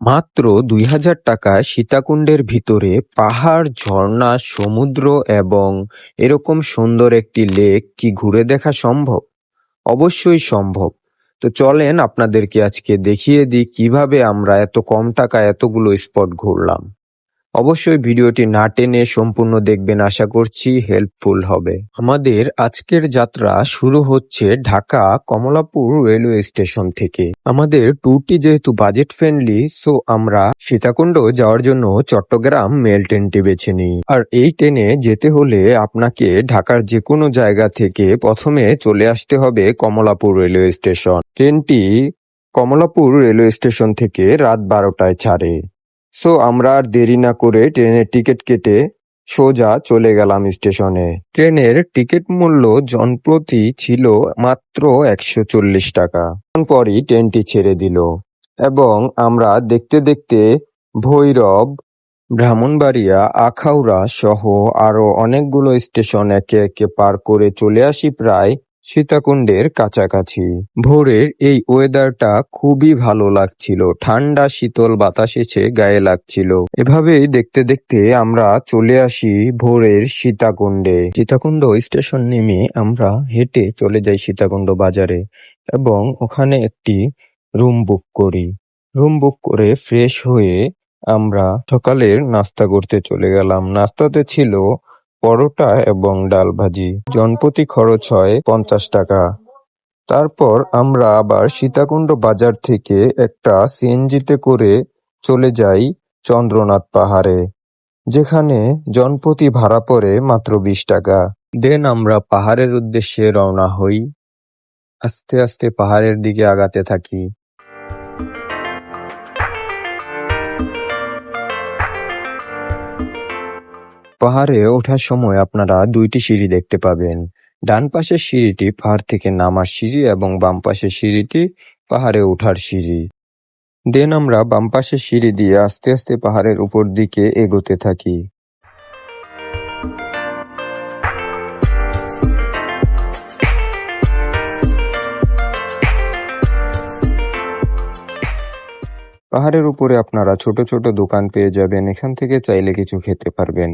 মাত্র দুই হাজার টাকায় সীতাকুণ্ডের ভিতরে পাহাড়, ঝর্ণা, সমুদ্র এবং এরকম সুন্দর একটি লেক কি ঘুরে দেখা সম্ভব? অবশ্যই সম্ভব। তো চলেন আপনাদেরকে আজকে দেখিয়ে দিই কীভাবে আমরা এত কম টাকা এতগুলো স্পট ঘুরলাম। অবশ্যই ভিডিওটি না টেনে সম্পূর্ণ দেখবেন আশা করছি হেল্পফুল হবে। আমাদের আজকের যাত্রা শুরু হচ্ছে ঢাকা কমলাপুর রেলওয়ে স্টেশন থেকে। আমাদের ট্যুরটি যেহেতু বাজেট ফ্রেন্ডলি, সো আমরা সীতাকুণ্ড যাওয়ার জন্য চট্টগ্রাম মেল ট্রেনটি বেছে নিই। আর এই ট্রেনে যেতে হলে আপনাকে ঢাকার যে কোনো জায়গা থেকে প্রথমে চলে আসতে হবে কমলাপুর রেলওয়ে স্টেশন। ট্রেনটি কমলাপুর রেলওয়ে স্টেশন থেকে রাত বারোটায় ছাড়ে। সো আমরা আর দেরি না করে ট্রেনের টিকিট কেটে সোজা চলে গেলাম স্টেশনে। ট্রেনের টিকিট মূল্য জনপ্রতি ছিল মাত্র একশো চল্লিশ টাকা। পরই ট্রেনটি ছেড়ে দিল এবং আমরা দেখতে দেখতে ভৈরব, ব্রাহ্মণবাড়িয়া, আখাউড়া সহ আরও অনেকগুলো স্টেশন একে একে পার করে চলে আসি প্রায় সীতাকুণ্ডের কাছাকাছি। ভোরের এই ওয়েদারটা খুবই ভালো লাগছিল। ঠান্ডা, শীতল বাতাস এসে গায়ে লাগছিল। এভাবেই দেখতে দেখতে আমরা চলে আসি ভোরের সীতাকুণ্ডে। সীতাকুণ্ড স্টেশন নেমে আমরা হেঁটে চলে যাই সীতাকুণ্ড বাজারে এবং ওখানে একটি রুম বুক করি। রুম বুক করে ফ্রেশ হয়ে আমরা সকালের নাস্তা করতে চলে গেলাম। নাস্তাতে ছিল পরোটা এবং ডাল ভাজি। জনপ্রতি খরচ হয় পঞ্চাশ টাকা। তারপর আমরা আবার সীতাকুণ্ড বাজার থেকে একটা সিএনজিতে করে চলে যাই চন্দ্রনাথ পাহাড়ে, যেখানে জনপ্রতি ভাড়া পড়ে মাত্র বিশ টাকা। দেন আমরা পাহাড়ের উদ্দেশ্যে রওনা হই। আস্তে আস্তে পাহাড়ের দিকে আগাতে থাকি। পাহাড়ে ওঠার সময় আপনারা দুইটি সিঁড়ি দেখতে পাবেন। ডান পাশের সিঁড়িটি পাহাড় থেকে নামার সিঁড়ি এবং বাম পাশের সিঁড়িটি পাহাড়ে ওঠার সিঁড়ি। দেন আমরা বাম পাশের সিঁড়ি দিয়ে আস্তে আস্তে পাহাড়ের উপর দিকে এগোতে থাকি। পাহাড়ের উপরে আপনারা ছোট ছোট দোকান পেয়ে যাবেন, এখান থেকে চাইলে কিছু খেতে পারবেন।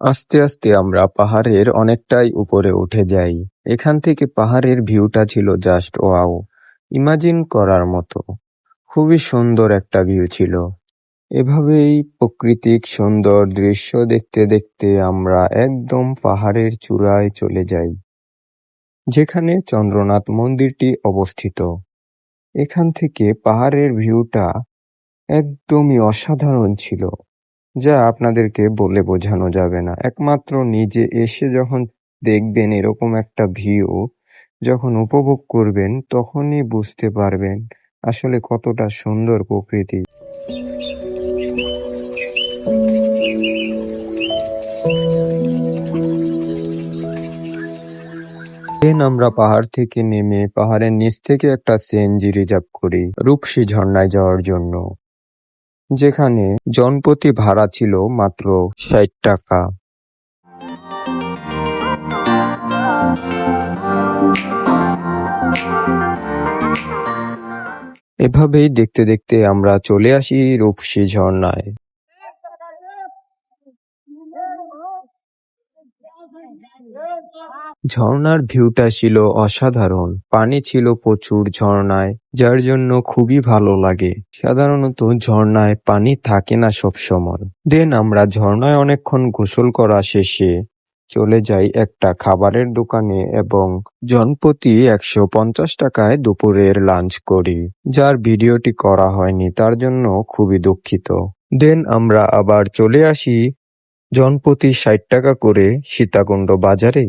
আস্তে আস্তে আমরা পাহাড়ের অনেকটাই উপরে উঠে যাই। এখান থেকে পাহাড়ের ভিউটা ছিল জাস্ট ওয়াও। ইমাজিন করার মতো। খুবই সুন্দর একটা ভিউ ছিল। এভাবেই প্রাকৃতিক সুন্দর দৃশ্য দেখতে দেখতে আমরা একদম পাহাড়ের চূড়ায় চলে যাই, যেখানে চন্দ্রনাথ মন্দিরটি অবস্থিত। এখান থেকে পাহাড়ের ভিউটা একদমই অসাধারণ ছিল, যা আপনাদেরকে বলে বোঝানো যাবে না। একমাত্র নিজে এসে যখন দেখবেন এরকম একটা ভিউ, যখন উপভোগ করবেন, তখনই বুঝতে পারবেন আসলে কতটা সুন্দর প্রকৃতি। দেন আমরা পাহাড় থেকে নেমে পাহাড়ের নিচ থেকে একটা সিএনজি রিজার্ভ করি, রূপসী ঝর্ণায় যাওয়ার জন্য। যেখানে জনপ্রতি ভাড়া ছিল মাত্র ষাট টাকা। এভাবেই দেখতে দেখতে আমরা চলে আসি রূপসী ঝর্ণায়। ঝর্ণার ভিউটা ছিল অসাধারণ। পানি ছিল প্রচুর ঝর্ণায়, যার জন্য খুবই ভালো লাগে। সাধারণত ঝর্ণায় পানি থাকে না সব সময় দেন আমরা ঝর্ণায় অনেকক্ষণ গোসল করা শেষে চলে যাই একটা খাবারের দোকানে এবং জনপ্রতি একশো পঞ্চাশ টাকায় দুপুরের লাঞ্চ করি, যার ভিডিওটি করা হয়নি, তার জন্য খুবই দুঃখিত। দেন আমরা আবার চলে আসি জনপ্রতি ষাট টাকা করে সীতাকুণ্ড বাজারে।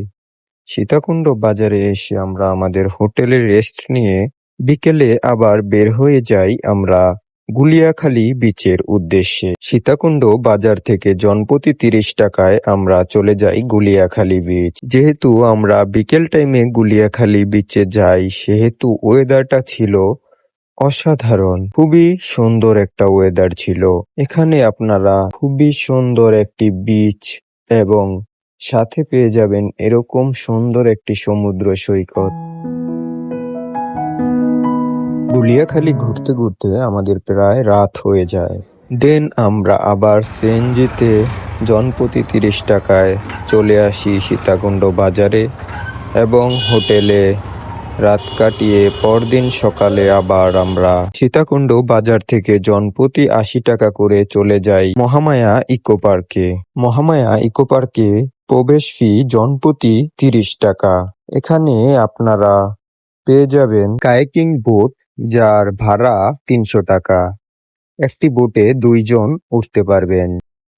সীতাকুণ্ড বাজারে এসে আমরা আমাদের হোটেলে রেস্ট নিয়ে বিকেলে আবার বের হয়ে যাই আমরা গুলিয়াখালী বিচের উদ্দেশ্যে। সীতাকুণ্ড বাজার থেকে জনপ্রতি তিরিশ টাকায় আমরা চলে যাই গুলিয়াখালী বিচ যেহেতু আমরা বিকেল টাইমে গুলিয়াখালী বিচে যাই, সেহেতু ওয়েদারটা ছিল অসাধারণ। খুবই সুন্দর একটা ওয়েদার ছিল। এখানে আপনারা খুবই সুন্দর একটি বিচ এবং সাথে পেয়ে যাবেন এরকম সুন্দর একটি সমুদ্র সৈকত। গুলিয়াখালী ঘুরতে ঘুরতে আমাদের প্রায় রাত হয়ে যায়। দেন আমরা আবার সিএনজিতে জনপ্রতি তিরিশ টাকায় চলে আসি সীতাকুণ্ড বাজারে এবং হোটেলে। রাত কাটিয়ে পরদিন সকালে আবার আমরা সীতাকুণ্ড বাজার থেকে জনপ্রতি আশি টাকা করে চলে যাই মহামায়া ইকো পার্কে। মহামায়া ইকো পার্কে প্রবেশ ফি জনপ্রতি তিরিশ টাকা। এখানে আপনারা পেয়ে যাবেন কায়াকিং বোট যার ভাড়া তিনশো টাকা। একটি বোটে দুইজন উঠতে পারবেন।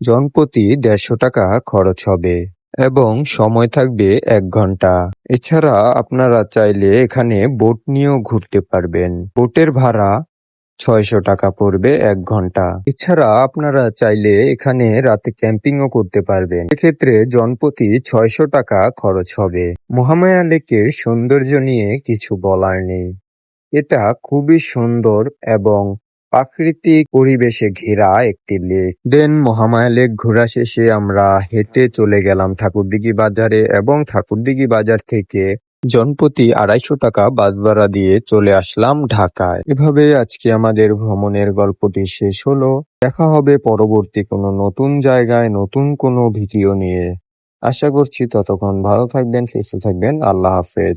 জনপ্রতি দেড়শো টাকা খরচ হবে এবং সময় থাকবে এক ঘণ্টা। এছাড়া আপনারা চাইলে এখানে বোট নিয়েও ঘুরতে পারবেন। বোটের ভাড়া ছয়শো টাকা পড়বে এক ঘণ্টা। এছাড়া আপনারা চাইলে এখানে রাতে ক্যাম্পিংও করতে পারবেন। এক্ষেত্রে জনপ্রতি ছয়শো টাকা খরচ হবে। মহামায়া লেকের সৌন্দর্য নিয়ে কিছু বলার নেই। এটা খুবই সুন্দর এবং প্রাকৃতিক পরিবেশে ঘেরা একটি লেক। দেন মহামায়া লেক ঘোরা শেষে আমরা হেঁটে চলে গেলাম ঠাকুরদিঘি বাজারে এবং ঠাকুরদিঘি বাজার থেকে জনপ্রতি আড়াইশো টাকা বাদ ভাড়া দিয়ে চলে আসলাম ঢাকায়। এভাবে আজকে আমাদের ভ্রমণের গল্পটি শেষ হলো। দেখা হবে পরবর্তী কোনো নতুন জায়গায় নতুন কোনো ভিডিও নিয়ে। আশা করছি ততক্ষণ ভালো থাকবেন, সুস্থ থাকবেন। আল্লাহ হাফেজ।